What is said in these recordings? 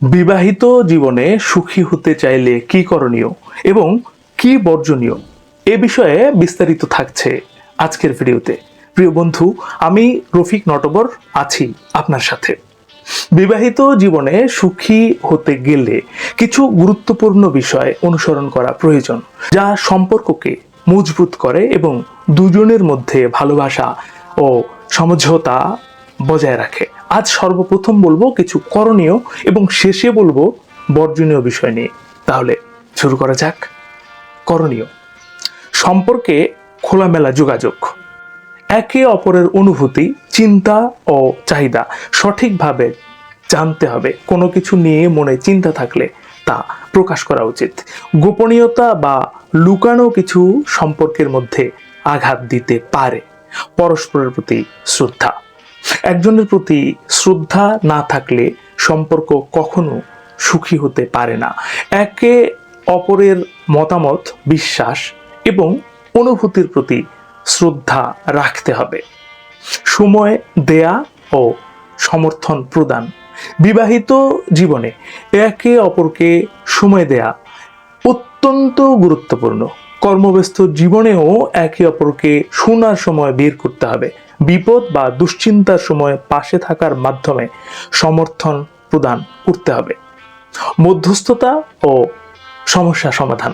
বিবাহিত জীবনে সুখী হতে চাইলে কি করণীয় এবং কি বর্জনীয়? এ বিষয়ে বিস্তারিত থাকছে আজকের ভিডিওতে। প্রিয় বন্ধু, আমি রফিক নটবর আছি আপনার সাথে। বিবাহিত জীবনে সুখী হতে গেলে কিছু গুরুত্বপূর্ণ বিষয় অনুসরণ করা প্রয়োজন, যা সম্পর্ককে মজবুত করে এবং দুজনের মধ্যে ভালোবাসা ও সমঝোতা বজায় রাখে। আজ সর্বপ্রথম বলব কিছু করণীয় এবং শেষে বলব বর্জনীয় বিষয় নিয়ে। তাহলে শুরু করা যাক। করণীয়। সম্পর্কে খোলামেলা যোগাযোগ। একে অপরের অনুভূতি, চিন্তা ও চাহিদা সঠিকভাবে জানতে হবে। কোনো কিছু নিয়ে মনে চিন্তা থাকলে তা প্রকাশ করা উচিত। গোপনীয়তা বা লুকানো কিছু সম্পর্কের মধ্যে আঘাত দিতে পারে। পরস্পরের প্রতি শ্রদ্ধা। একজনের প্রতি শ্রদ্ধা না থাকলে সম্পর্ক কখনো সুখী হতে পারে না। একে অপরের মতামত, বিশ্বাস এবং অনুভূতির প্রতি শ্রদ্ধা রাখতে হবে। সময় দেয়া ও সমর্থন প্রদান। বিবাহিত জীবনে একে অপরকে সময় দেয়া অত্যন্ত গুরুত্বপূর্ণ। কর্মব্যস্ত জীবনেও একে অপরকে শোনার সময় বের করতে হবে। বিপদ বা দুশ্চিন্তার সময় পাশে থাকার মাধ্যমে সমর্থন প্রদান করতে হবে। মধ্যস্থতা ও সমস্যা সমাধান।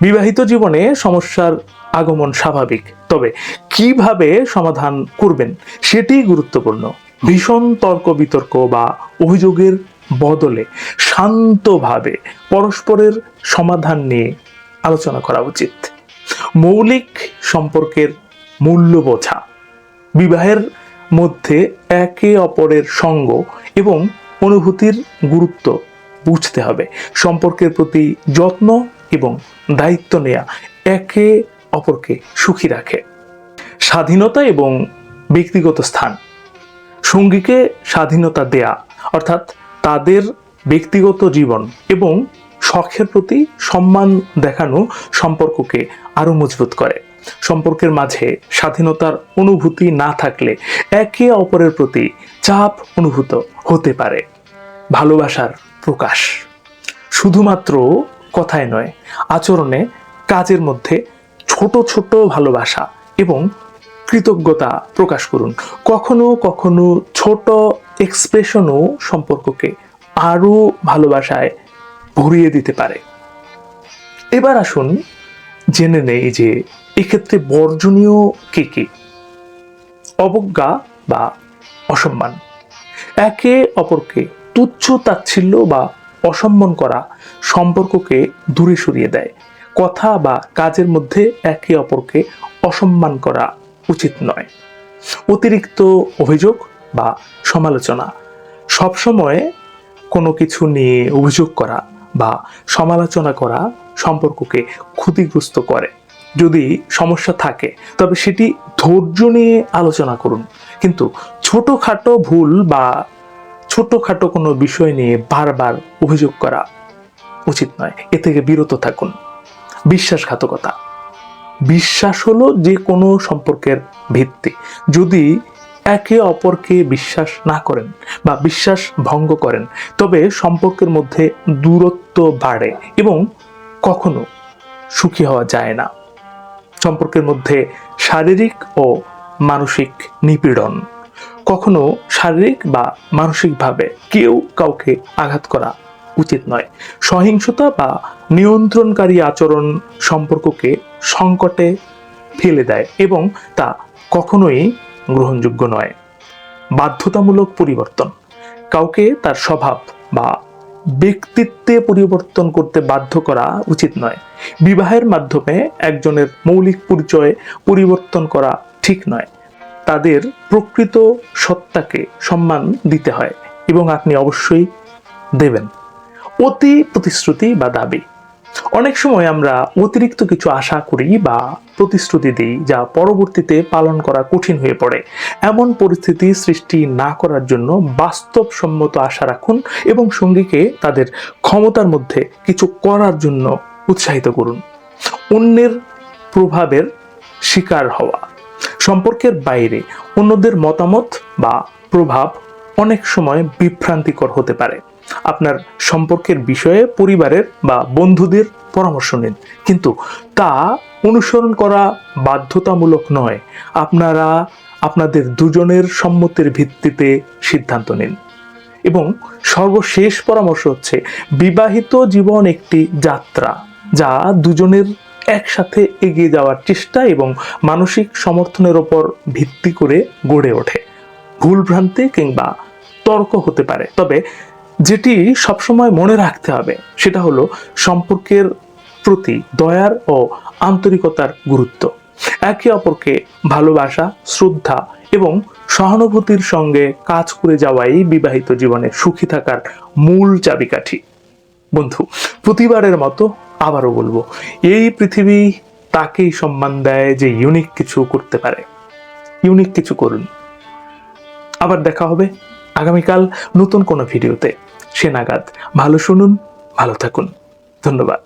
বিবাহিত জীবনে সমস্যার আগমন স্বাভাবিক, তবে কীভাবে সমাধান করবেন সেটি গুরুত্বপূর্ণ। ভীষণ তর্ক বিতর্ক বা অভিযোগের বদলে শান্তভাবে পরস্পরের সমাধান নিয়ে আলোচনা করা উচিত। মৌলিক সম্পর্কের মূল্য বোঝা বিবাহের মধ্যে একে অপরের সঙ্গ এবং অনুভূতির গুরুত্ব বুঝতে হবে। সম্পর্কের প্রতি যত্ন এবং দায়িত্ব নেওয়া একে অপরকে সুখী রাখে। স্বাধীনতা এবং ব্যক্তিগত স্থান। সঙ্গীকে স্বাধীনতা দেয়া, অর্থাৎ তাদের ব্যক্তিগত জীবন এবং শখের প্রতি সম্মান দেখানো সম্পর্ককে আরও মজবুত করে। সম্পর্কের মাঝে স্বাধীনতার অনুভূতি না থাকলে একে অপরের প্রতি চাপ অনুভূত হতে পারে। ভালোবাসার প্রকাশ। শুধুমাত্র কথায় নয়, আচরণে কাজের মধ্যে ছোট ছোট ভালোবাসা এবং কৃতজ্ঞতা প্রকাশ করুন। কখনো কখনো ছোট এক্সপ্রেশনও সম্পর্ককে আরও ভালোবাসায় ভরিয়ে দিতে পারে। এবার আসুন জেনে নেই যে এক্ষেত্রে বর্জনীয় কে কে? অবজ্ঞা বা অসম্মান। একে অপরকে তুচ্ছ তাচ্ছিল্য বা অসম্মান করা সম্পর্ককে দূরে সরিয়ে দেয়। কথা বা কাজের মধ্যে একে অপরকে অসম্মান করা উচিত নয়। অতিরিক্ত অভিযোগ বা সমালোচনা। সবসময় কোনো কিছু নিয়ে অভিযোগ করা বা সমালোচনা করা সম্পর্ককে ক্ষতিগ্রস্ত করে। যদি সমস্যা থাকে, তবে সেটি ধৈর্য নিয়ে আলোচনা করুন। কিন্তু ছোটোখাটো ভুল বা ছোটোখাটো কোনো বিষয় নিয়ে বারবার অভিযোগ করা উচিত নয়। এ থেকে বিরত থাকুন। বিশ্বাসঘাতকতা। বিশ্বাস হলো যে কোনো সম্পর্কের ভিত্তি। যদি একে অপরকে বিশ্বাস না করেন বা বিশ্বাস ভঙ্গ করেন, তবে সম্পর্কের মধ্যে দূরত্ব বাড়ে এবং কখনো সুখী হওয়া যায় না। সম্পর্কের মধ্যে শারীরিক ও মানসিক নিপীড়ন। কখনো শারীরিক বা মানসিকভাবে কেউ কাউকে আঘাত করা উচিত নয়। সহিংসতা বা নিয়ন্ত্রণকারী আচরণ সম্পর্ককে সংকটে ফেলে দেয় এবং তা কখনোই গ্রহণযোগ্য নয়। বাধ্যতামূলক পরিবর্তন। কাউকে তার স্বভাব বা ব্যক্তিত্বে পরিবর্তন করতে বাধ্য করা উচিত নয়। বিবাহের মাধ্যমে একজনের মৌলিক পরিচয় পরিবর্তন করা ঠিক নয়। তাদের প্রকৃত সত্তাকে সম্মান দিতে হয় এবং আপনি অবশ্যই দেবেন। অতি প্রতিশ্রুতি বা দাবি। অনেক সময় আমরা অতিরিক্ত কিছু আশা করি বা প্রতিশ্রুতি দিই যা পরবর্তীতে পালন করা কঠিন হয়ে পড়ে। এমন পরিস্থিতি সৃষ্টি না করার জন্য বাস্তবসম্মত আশা রাখুন এবং সঙ্গীকে তাদের ক্ষমতার মধ্যে কিছু করার জন্য উৎসাহিত করুন। অন্যের প্রভাবের শিকার হওয়া। সম্পর্কের বাইরে অন্যদের মতামত বা প্রভাব অনেক সময় বিভ্রান্তিকর হতে পারে। আপনার সম্পর্কের বিষয়ে পরিবারের বা বন্ধুদের পরামর্শ নিন। কিন্তু তা অনুসরণ করা বাধ্যতামূলক নয়। আপনারা আপনাদের দুজনের সম্মতির ভিত্তিতে সিদ্ধান্ত নিন। এবং সর্বশেষ পরামর্শ হচ্ছে, বিবাহিত জীবন একটি যাত্রা, যা দুজনের একসাথে এগিয়ে যাওয়ার চেষ্টা এবং মানসিক সমর্থনের ওপর ভিত্তি করে গড়ে ওঠে। ভুলভ্রান্তি কিংবা তর্ক হতে পারে। তবে যেটি সবসময় মনে রাখতে হবে, সেটা হলো সম্পর্কের প্রতি দয়ার ও আন্তরিকতার গুরুত্ব। একে অপরকে ভালোবাসা, শ্রদ্ধা এবং সহানুভূতির সঙ্গে কাজ করে যাওয়াই বিবাহিত জীবনে সুখী থাকার মূল চাবিকাঠি। বন্ধু, প্রতিবারের মতো আবারও বলব, এই পৃথিবী তাকেই সম্মান দেয় যে ইউনিক কিছু করতে পারে। ইউনিক কিছু করুন। আবার দেখা হবে আগামীকাল নতুন কোনো ভিডিওতে। সে নাগাদ। ভালো শুনুন ভালো থাকুন। ধন্যবাদ।